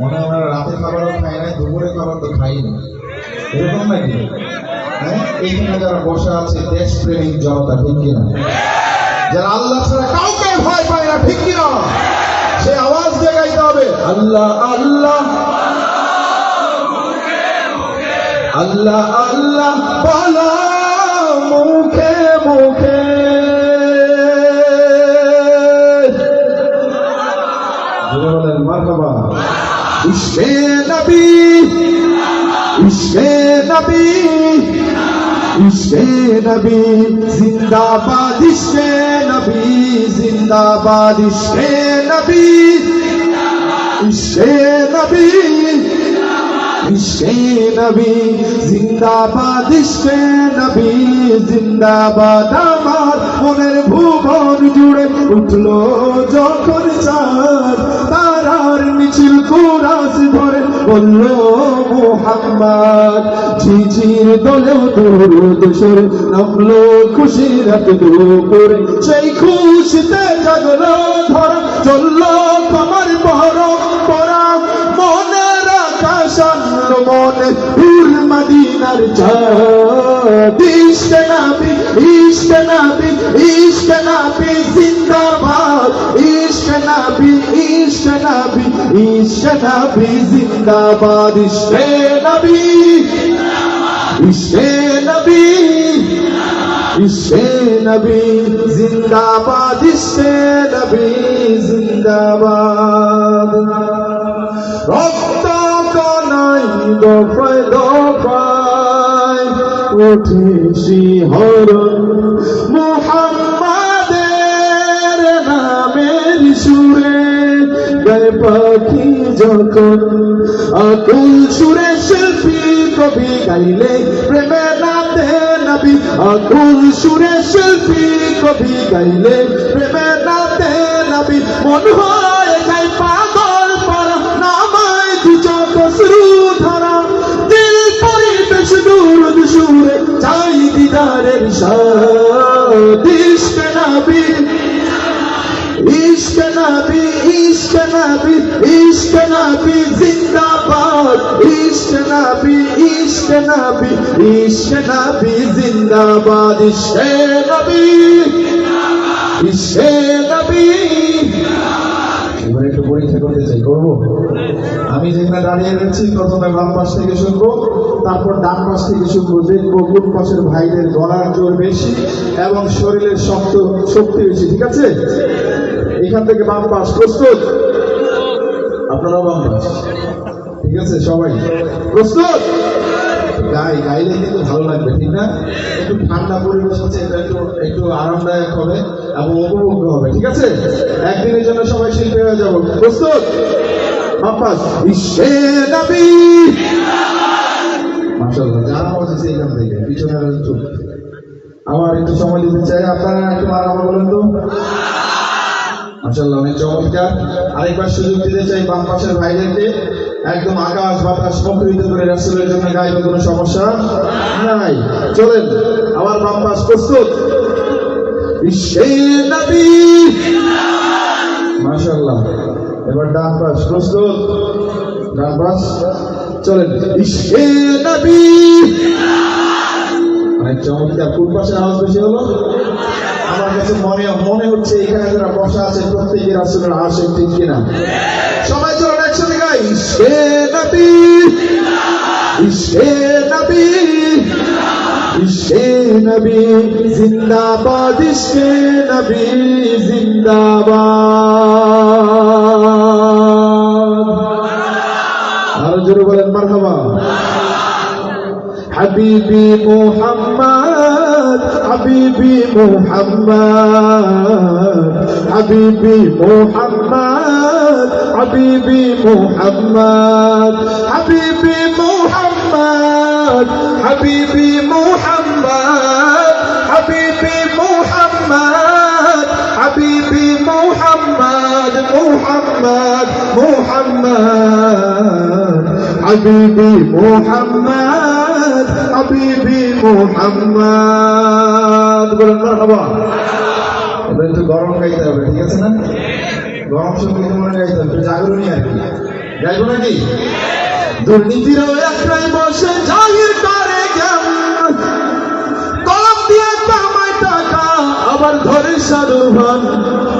মনে হয় ওরা রাতে খাবারও খায় নাই দুপুরে খাবার তো খাইনি এরকম নাকি? হ্যাঁ? এইখানে যারা বসে আছে দেশপ্রেমিক জনতা, ঠিক কিনা? যারা আল্লাহ ছাড়া কাউকে ভয় পায় না, ঠিক কিনা? সে আওয়াজ দিয়ে গাইতে হবে, আল্লাহ আল্লাহ। আল্লাহ আল্লাহ বলো মুখে মুখে। বলেন, মারহাবা। ইশকে নবী ইশকে নবী ইশকে নবী, জিন্দাবাদ ইশকে নবী, জিন্দাবাদ ইশকে নবী ইশকে নবী ইশকে নবী, জিন্দাবাদ ইশকে নবী, জিন্দাবাদ, আমার মনের ভুবন জুড়ে উঠল যখন চাঁদ। মিছিল কুরাস ধরে বলল মোহাম্মদ, ঝিঝির দলেও দরুদ সরে নামলো খুশির রাত দুপুরে। সেই খুশিতে জাগলো ধরা, চলল কমার বহরম পরা মনের আকাশ আনলো মনে ফুল মদিনার চাঁদ। নাবি ইশকে নাবি জিন্দাবাদ। ইশকে নাবি ইশকে নাবি ইশকে নাবি জিন্দাবাদ ইশকে নাবি ইশকে নবী ইশকে নবী জিন্দাবাদ ইশকে নবী জিন্দাবাদ। রক্ত কনাই দফায় দফায় উঠে শিহরণ মুহাম্মাদের নামের সুরে গায়ে পাখি যখন আকুল সুরে শিল্পী কবি গাইলে, প্রেমে নাতে নবী। আকুল সুরে শিল্পী কবি গাইলে, প্রেমে নাতে নবী। মন হয় গাই পাগল পারা নামায় দু চোখ শ্রু ধরা। দিল পরিবেশ দূর সুরে চাই দিদারের সাদ ইশক নবী জিন্দাবাদ, ইশক নবী ইশক নবী ইশক নবী জিন্দাবাদ এবার একটু পরীক্ষা করতে চাই, করব? আমি যেখানে দাঁড়িয়ে রয়েছি, প্রথমে বাম পাশ থেকে শুনব, তারপর ডান পাশ থেকে শুনব, দেখব কোন পাশের ভাইদের গলার জোর বেশি এবং শরীরের শক্ত শক্তি বেশি, ঠিক আছে? এখান থেকে বাম পাশ প্রস্তুত? আপনারাও বাম পাশ ঠিক আছে, সবাই। প্রস্তুত? গাই, গাইলে কিন্তু ভালো লাগবে, ঠিক না? একটু ঠান্ডা পরিবেশ আছে, এটা একটু একটু আরামদায়ক হবে এবং উপভোগ্য হবে, ঠিক আছে? একদিনের জন্য সবাই শিল্পী হয়ে যাব। প্রস্তুত? বাপাস বিশ্বে নবী মাশাআল্লাহ যারা বসেছে এখান থেকে পিছনে একটু আমার একটু সময় দিতে চাই, আপনারা একটু আরাম বলেন তো। মাশাআল্লাহ অনেক চমৎকার আরেকবার সুযোগ দিতে চাই বাম পাশের ভাইদেরকে। একদম আকাশ বাতাস মুখরিত করে রাসূলের জন্য গাইবে কোনো সমস্যা নাই। চলেন আমার বাম পাশ প্রস্তুত। বিশ্বে নবী। মাশাআল্লাহ। এবার ডান পাশ প্রস্তুত। ডান পাশ। চলেন ইশকে নবী। অনেক চমৎকার। কোন পাশে আওয়াজ বেশি হলো? আমার কাছে মনে মনে হচ্ছে এখানে যারা বসা আছে, প্রত্যেকের আসলে আসে ঠিক কিনা? সবাই চলুন একসাথে গাই। ইশকে নবী ইশকে নবী, জিন্দাবাদ। বলেন মারহাবা। হাবিবি মোহাম্মদ হাবিবি মোহাম্মদ হাবিবি মোহাম্মদ হাবিবি মোহাম্মদ হাবিবি মোহাম্মদ হাবিবি মোহাম্মদ হাবিবি মোহাম্মদ হাবিবি মোহাম্মদ মোহাম্মদ মোহাম্মদ, হাবিবি মোহাম্মদ হাবিবি মোহাম্মদ। বলেন মারহাবা এবার একটু গরম গাইতে হবে না? গরম সংগীত মনে গাইতে হবে জাগরণী আর কি গাইবো নাকি? দুর্নীতিরও একটাই বসে জাহির করে কলম দিয়ে কামায় টাকা, আবার ধরে সাধুভান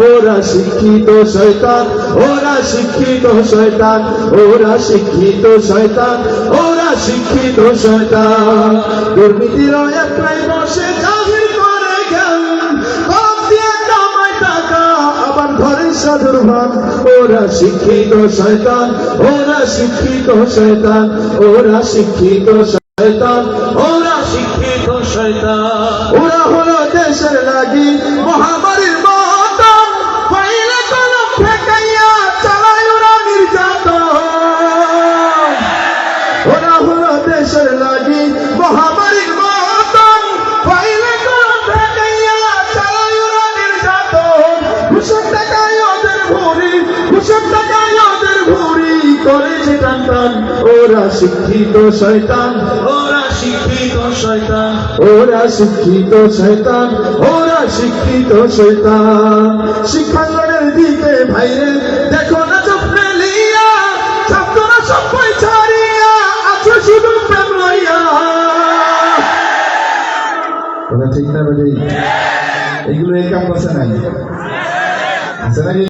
ওরা শিক্ষিত শয়তান, ওরা শিক্ষিত শয়তান, ওরা শিক্ষিত শয়তান, ওরা শিক্ষিত শয়তান। দুর্নীতিরও একটাই বসে ওরা শিক্ষিত শয়তান, ওরা শিক্ষিত শয়তান, ওরা শিক্ষিত শয়তান, ওরা শিক্ষিত শয়তান। ওরা হলো দেশের লাগি, মহামারীর দেশের লাগি মহামারীর মতন পাইলে ওরা শিক্ষিত শয়তান। ওরা শিক্ষিত শয়তান। ওরা শিক্ষিত শয়তান। ওরা শিক্ষিত শয়তান। শিক্ষাঙ্গনের দিকে ভাইরে দেখো Se